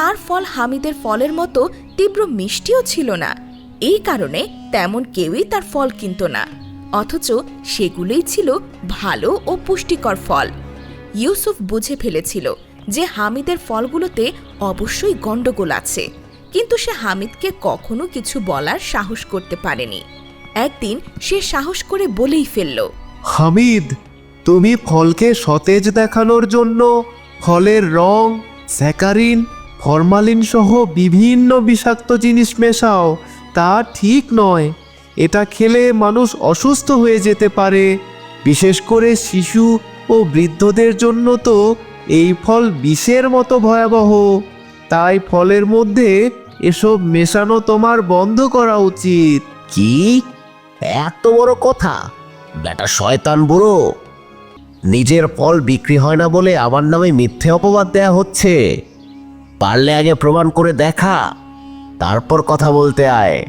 তার ফল হামিদের ফলের মতো তীব্র মিষ্টিও ছিল না। এই কারণে তেমন কেউই তার ফল কিনত না। অথচ সেগুলোই ছিল ভালো ও পুষ্টিকর ফল। ইউসুফ বুঝে ফেলেছিল যে হামিদের ফলগুলোতে অবশ্যই গণ্ডগোল আছে, কিন্তু সে হামিদকে কখনো কিছু বলার সাহস করতে পারেনি। একদিন সে সাহস করে বলেই ফেলল, হামিদ, তুমি ফলকে সতেজ দেখানোর জন্য ফলের রং স্যাকারিন ফরমালিন সহ বিভিন্ন বিষাক্ত জিনিস মেশাও, তা ঠিক নয়। এটা খেলে মানুষ অসুস্থ হয়ে যেতে পারে। বিশেষ করে শিশু ও বৃদ্ধদের জন্য তো এই ফল বিষের মতো ভয়াবহ। তাই ফলের মধ্যে এসব মেশানো তোমার বন্ধ করা উচিত। কি? এত বড় কথা? বেটা শয়তান বুড়ো। নিজের ফল বিক্রি হয় না বলে আমার নামে মিথ্যে অপবাদ দেয়া হচ্ছে। পারলে আগে প্রমাণ করে দেখা। তারপর কথা বলতে আয়।